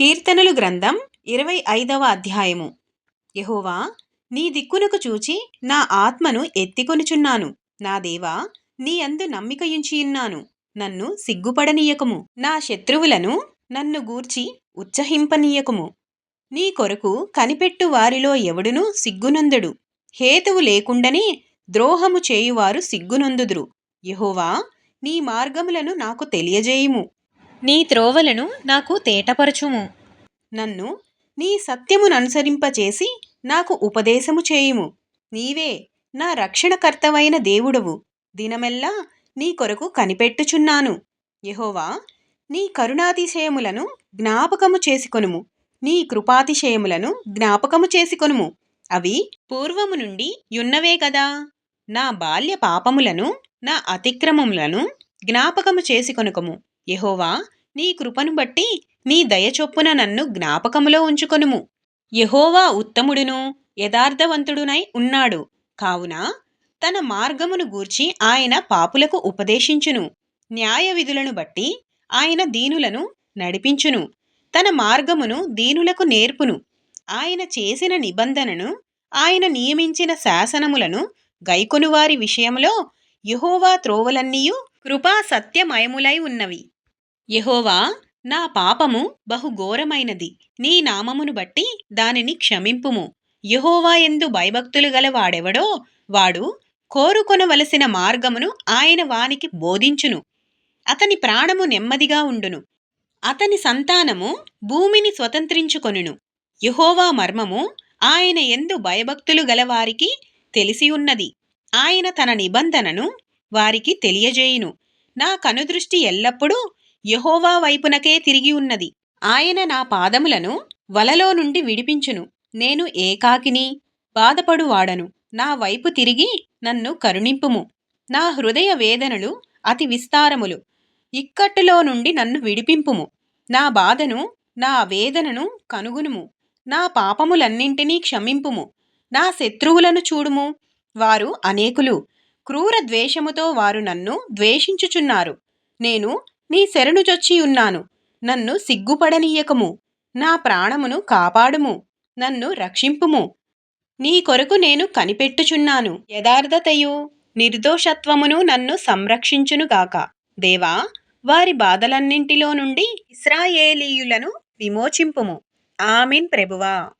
కీర్తనలు గ్రంథం ఇరవై ఐదవ అధ్యాయము. యహోవా నీ దిక్కునకు చూచి నా ఆత్మను ఎత్తికొనుచున్నాను. నా దేవా నీ అందు నమ్మికయుంచియున్నాను నన్ను సిగ్గుపడనీయకము. నా శత్రువులను నన్ను గూర్చి ఉత్సహింపనీయకము నీ కొరకు కనిపెట్టు వారిలో ఎవడునూ సిగ్గునందుడు. హేతువు లేకుండనే ద్రోహము చేయువారు సిగ్గునందుదురు. యహోవా నీ మార్గములను నాకు తెలియజేయుము. నీ త్రోవలను నాకు తేటపరచుము. నన్ను నీ సత్యముననుసరింపచేసి నాకు ఉపదేశము చేయుము. నీవే నా రక్షణకర్తవైన దేవుడవు. దినమెల్లా నీ కొరకు కనిపెట్టుచున్నాను. యహోవా నీ కరుణాతిశయములను జ్ఞాపకము చేసుకొనుము. నీ కృపాతిశయములను జ్ఞాపకము చేసుకొనుము. అవి పూర్వము నుండి యున్నవే గదా. నా బాల్య పాపములను నా అతిక్రమములను జ్ఞాపకము చేసుకొనుకము. యహోవా నీ కృపను బట్టి నీ దయ చొప్పున నన్ను జ్ఞాపకములో ఉంచుకొనుము. యహోవా ఉత్తముడును యథార్థవంతుడునై ఉన్నాడు. కావున తన మార్గమును గూర్చి ఆయన పాపులకు ఉపదేశించును. న్యాయ విధులను బట్టి ఆయన దీనులను నడిపించును. తన మార్గమును దీనులకు నేర్పును. ఆయన చేసిన నిబంధనను ఆయన నియమించిన శాసనములను గైకొనువారి విషయంలో యుహోవా త్రోవలన్నీయు కృపా సత్యమయములై ఉన్నవి. యహోవా నా పాపము బహుఘోరమైనది. నీ నామమును బట్టి దానిని క్షమింపుము. యహోవా ఎందు భయభక్తులు గల వాడెవడో వాడు కోరుకొనవలసిన మార్గమును ఆయన వానికి బోధించును. అతని ప్రాణము నెమ్మదిగా ఉండును. అతని సంతానము భూమిని స్వతంత్రించుకొనును. యహోవా మర్మము ఆయన ఎందు భయభక్తులు గలవారికి తెలిసి ఉన్నది. ఆయన తన నిబంధనను వారికి తెలియజేయును. నా కనుదృష్టి ఎల్లప్పుడూ యహోవా వైపునకే తిరిగి ఉన్నది. ఆయన నా పాదములను వలలో నుండి విడిపించును. నేను ఏకాకిని బాధపడువాడను. నా వైపు తిరిగి నన్ను కరుణింపుము. నా హృదయ వేదనలు అతి విస్తారములు. ఇక్కట్టులో నుండి నన్ను విడిపింపుము. నా బాధను నా వేదనను కనుగొనుము. నా పాపములన్నింటినీ క్షమింపుము. నా శత్రువులను చూడుము. వారు అనేకులు. క్రూర ద్వేషముతో వారు నన్ను ద్వేషించుచున్నారు. నేను నీ శరణుజొచ్చి ఉన్నాను. నన్ను సిగ్గుపడనీయకము. నా ప్రాణమును కాపాడుము. నన్ను రక్షింపుము. నీ కొరకు నేను కనిపెట్టుచున్నాను. యథార్థతయు నిర్దోషత్వమును నన్ను సంరక్షించునుగాక. దేవా వారి బాధలన్నింటిలో నుండి ఇస్రాయేలీయులను విమోచింపుము. ఆమెన్ ప్రభువా.